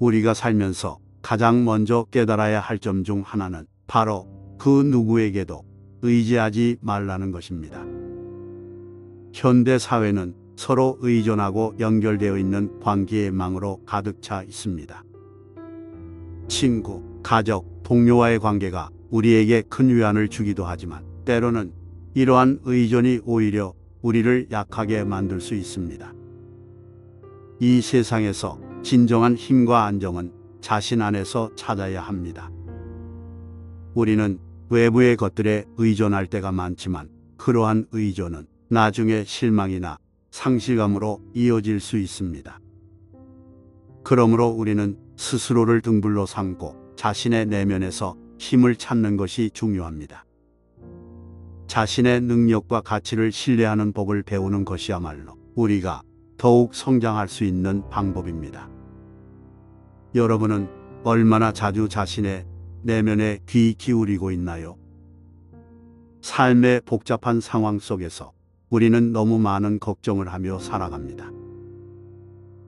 우리가 살면서 가장 먼저 깨달아야 할 점 중 하나는 바로 그 누구에게도 의지하지 말라는 것입니다. 현대 사회는 서로 의존하고 연결되어 있는 관계의 망으로 가득 차 있습니다. 친구, 가족, 동료와의 관계가 우리에게 큰 위안을 주기도 하지만 때로는 이러한 의존이 오히려 우리를 약하게 만들 수 있습니다. 이 세상에서 진정한 힘과 안정은 자신 안에서 찾아야 합니다. 우리는 외부의 것들에 의존할 때가 많지만 그러한 의존은 나중에 실망이나 상실감으로 이어질 수 있습니다. 그러므로 우리는 스스로를 등불로 삼고 자신의 내면에서 힘을 찾는 것이 중요합니다. 자신의 능력과 가치를 신뢰하는 법을 배우는 것이야말로 우리가 더욱 성장할 수 있는 방법입니다. 여러분은 얼마나 자주 자신의 내면에 귀 기울이고 있나요? 삶의 복잡한 상황 속에서 우리는 너무 많은 걱정을 하며 살아갑니다.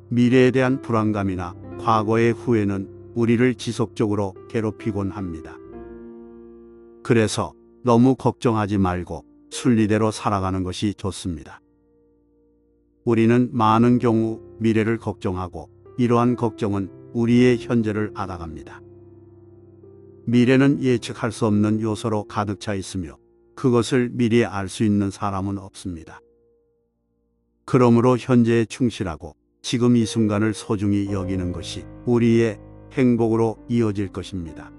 미래에 대한 불안감이나 과거의 후회는 우리를 지속적으로 괴롭히곤 합니다. 그래서 너무 걱정하지 말고 순리대로 살아가는 것이 좋습니다. 우리는 많은 경우 미래를 걱정하고 이러한 걱정은 우리의 현재를 앗아갑니다. 미래는 예측할 수 없는 요소로 가득 차 있으며 그것을 미리 알 수 있는 사람은 없습니다. 그러므로 현재에 충실하고 지금 이 순간을 소중히 여기는 것이 우리의 행복으로 이어질 것입니다.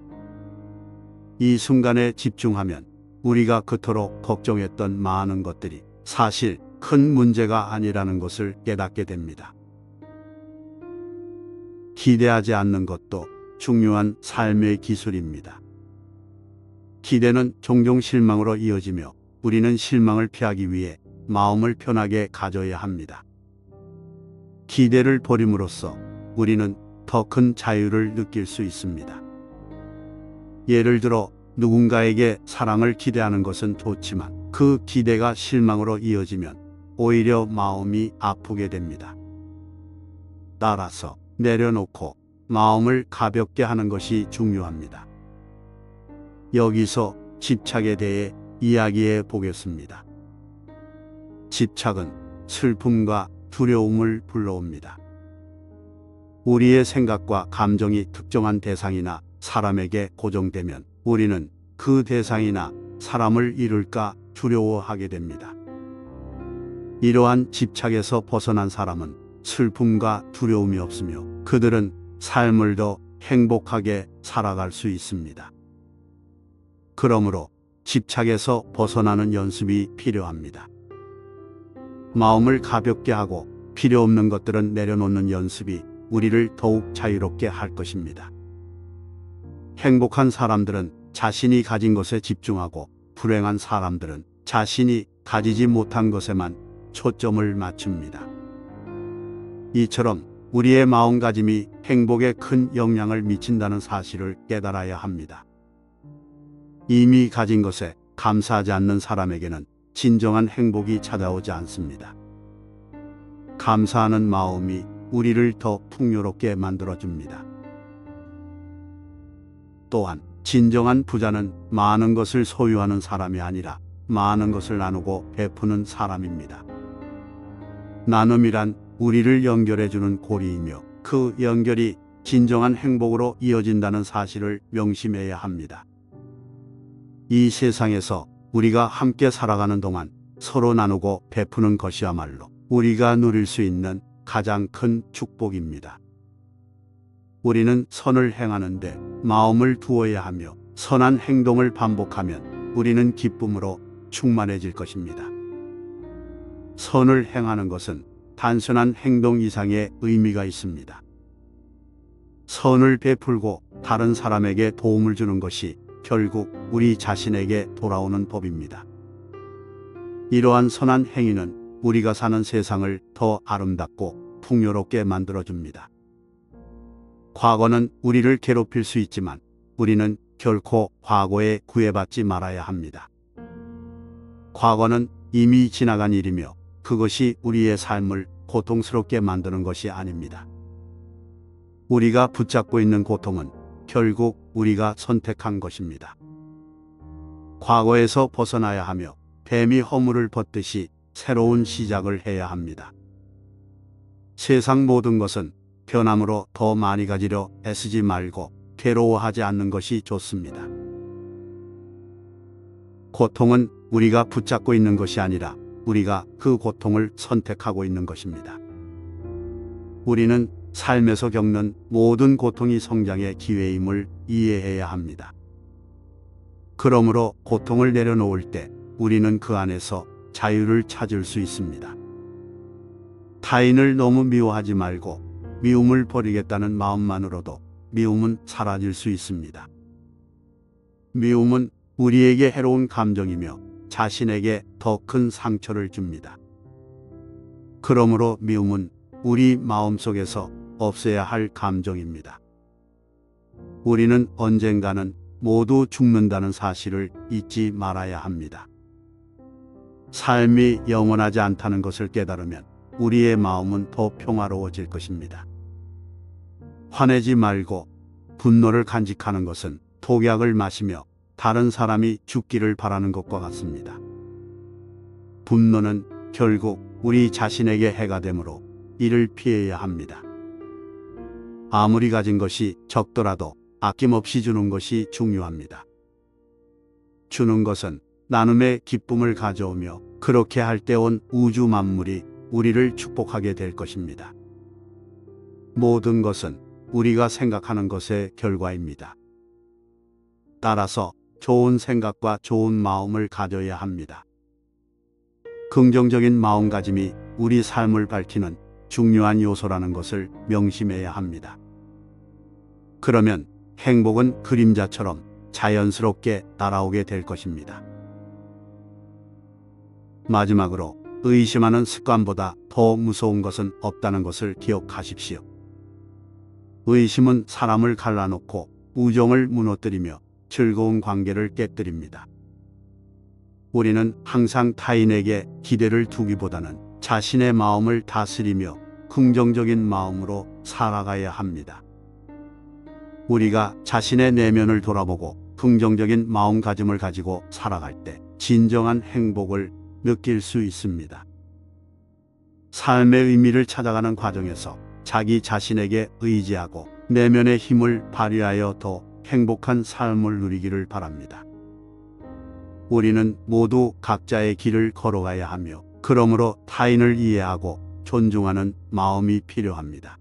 이 순간에 집중하면 우리가 그토록 걱정했던 많은 것들이 사실 큰 문제가 아니라는 것을 깨닫게 됩니다. 기대하지 않는 것도 중요한 삶의 기술입니다. 기대는 종종 실망으로 이어지며 우리는 실망을 피하기 위해 마음을 편하게 가져야 합니다. 기대를 버림으로써 우리는 더 큰 자유를 느낄 수 있습니다. 예를 들어 누군가에게 사랑을 기대하는 것은 좋지만 그 기대가 실망으로 이어지면 오히려 마음이 아프게 됩니다. 따라서 내려놓고 마음을 가볍게 하는 것이 중요합니다. 여기서 집착에 대해 이야기해 보겠습니다. 집착은 슬픔과 두려움을 불러옵니다. 우리의 생각과 감정이 특정한 대상이나 사람에게 고정되면 우리는 그 대상이나 사람을 잃을까 두려워하게 됩니다. 이러한 집착에서 벗어난 사람은 슬픔과 두려움이 없으며 그들은 삶을 더 행복하게 살아갈 수 있습니다. 그러므로 집착에서 벗어나는 연습이 필요합니다. 마음을 가볍게 하고 필요 없는 것들은 내려놓는 연습이 우리를 더욱 자유롭게 할 것입니다. 행복한 사람들은 자신이 가진 것에 집중하고 불행한 사람들은 자신이 가지지 못한 것에만 초점을 맞춥니다. 이처럼 우리의 마음가짐이 행복에 큰 영향을 미친다는 사실을 깨달아야 합니다. 이미 가진 것에 감사하지 않는 사람에게는 진정한 행복이 찾아오지 않습니다. 감사하는 마음이 우리를 더 풍요롭게 만들어줍니다. 또한 진정한 부자는 많은 것을 소유하는 사람이 아니라 많은 것을 나누고 베푸는 사람입니다. 나눔이란 우리를 연결해주는 고리이며 그 연결이 진정한 행복으로 이어진다는 사실을 명심해야 합니다. 이 세상에서 우리가 함께 살아가는 동안 서로 나누고 베푸는 것이야말로 우리가 누릴 수 있는 가장 큰 축복입니다. 우리는 선을 행하는데 마음을 두어야 하며 선한 행동을 반복하면 우리는 기쁨으로 충만해질 것입니다. 선을 행하는 것은 단순한 행동 이상의 의미가 있습니다. 선을 베풀고 다른 사람에게 도움을 주는 것이 결국 우리 자신에게 돌아오는 법입니다. 이러한 선한 행위는 우리가 사는 세상을 더 아름답고 풍요롭게 만들어줍니다. 과거는 우리를 괴롭힐 수 있지만 우리는 결코 과거에 구애받지 말아야 합니다. 과거는 이미 지나간 일이며 그것이 우리의 삶을 고통스럽게 만드는 것이 아닙니다. 우리가 붙잡고 있는 고통은 결국 우리가 선택한 것입니다. 과거에서 벗어나야 하며 뱀이 허물을 벗듯이 새로운 시작을 해야 합니다. 세상 모든 것은 변함으로 더 많이 가지려 애쓰지 말고 괴로워하지 않는 것이 좋습니다. 고통은 우리가 붙잡고 있는 것이 아니라 우리가 그 고통을 선택하고 있는 것입니다. 우리는 삶에서 겪는 모든 고통이 성장의 기회임을 이해해야 합니다. 그러므로 고통을 내려놓을 때 우리는 그 안에서 자유를 찾을 수 있습니다. 타인을 너무 미워하지 말고 미움을 버리겠다는 마음만으로도 미움은 사라질 수 있습니다. 미움은 우리에게 해로운 감정이며 자신에게 더 큰 상처를 줍니다. 그러므로 미움은 우리 마음속에서 없애야 할 감정입니다. 우리는 언젠가는 모두 죽는다는 사실을 잊지 말아야 합니다. 삶이 영원하지 않다는 것을 깨달으면 우리의 마음은 더 평화로워질 것입니다. 화내지 말고 분노를 간직하는 것은 독약을 마시며 다른 사람이 죽기를 바라는 것과 같습니다. 분노는 결국 우리 자신에게 해가 되므로 이를 피해야 합니다. 아무리 가진 것이 적더라도 아낌없이 주는 것이 중요합니다. 주는 것은 나눔의 기쁨을 가져오며 그렇게 할 때 온 우주 만물이 우리를 축복하게 될 것입니다. 모든 것은 우리가 생각하는 것의 결과입니다. 따라서 좋은 생각과 좋은 마음을 가져야 합니다. 긍정적인 마음가짐이 우리 삶을 밝히는 중요한 요소라는 것을 명심해야 합니다. 그러면 행복은 그림자처럼 자연스럽게 따라오게 될 것입니다. 마지막으로 의심하는 습관보다 더 무서운 것은 없다는 것을 기억하십시오. 의심은 사람을 갈라놓고 우정을 무너뜨리며 즐거운 관계를 깨뜨립니다. 우리는 항상 타인에게 기대를 두기보다는 자신의 마음을 다스리며 긍정적인 마음으로 살아가야 합니다. 우리가 자신의 내면을 돌아보고 긍정적인 마음가짐을 가지고 살아갈 때 진정한 행복을 느낄 수 있습니다. 삶의 의미를 찾아가는 과정에서 자기 자신에게 의지하고 내면의 힘을 발휘하여 더 행복한 삶을 누리기를 바랍니다. 우리는 모두 각자의 길을 걸어가야 하며 그러므로 타인을 이해하고 존중하는 마음이 필요합니다.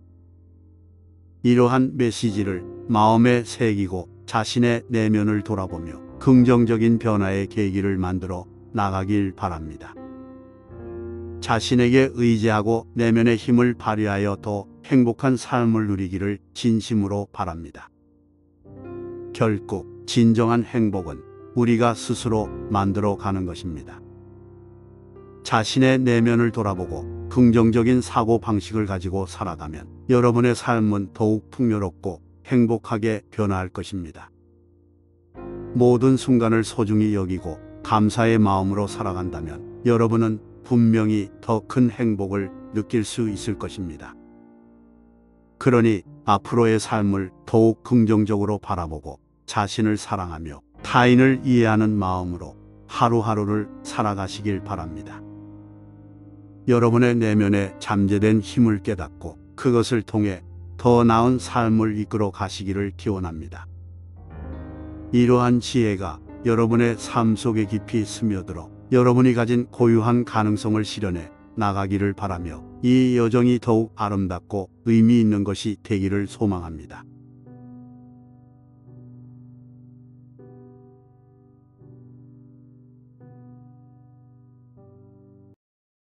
이러한 메시지를 마음에 새기고 자신의 내면을 돌아보며 긍정적인 변화의 계기를 만들어 나가길 바랍니다. 자신에게 의지하고 내면의 힘을 발휘하여 더 행복한 삶을 누리기를 진심으로 바랍니다. 결국 진정한 행복은 우리가 스스로 만들어 가는 것입니다. 자신의 내면을 돌아보고 긍정적인 사고 방식을 가지고 살아가면 여러분의 삶은 더욱 풍요롭고 행복하게 변화할 것입니다. 모든 순간을 소중히 여기고 감사의 마음으로 살아간다면 여러분은 분명히 더 큰 행복을 느낄 수 있을 것입니다. 그러니 앞으로의 삶을 더욱 긍정적으로 바라보고 자신을 사랑하며 타인을 이해하는 마음으로 하루하루를 살아가시길 바랍니다. 여러분의 내면에 잠재된 힘을 깨닫고 그것을 통해 더 나은 삶을 이끌어 가시기를 기원합니다. 이러한 지혜가 여러분의 삶 속에 깊이 스며들어 여러분이 가진 고유한 가능성을 실현해 나가기를 바라며 이 여정이 더욱 아름답고 의미 있는 것이 되기를 소망합니다.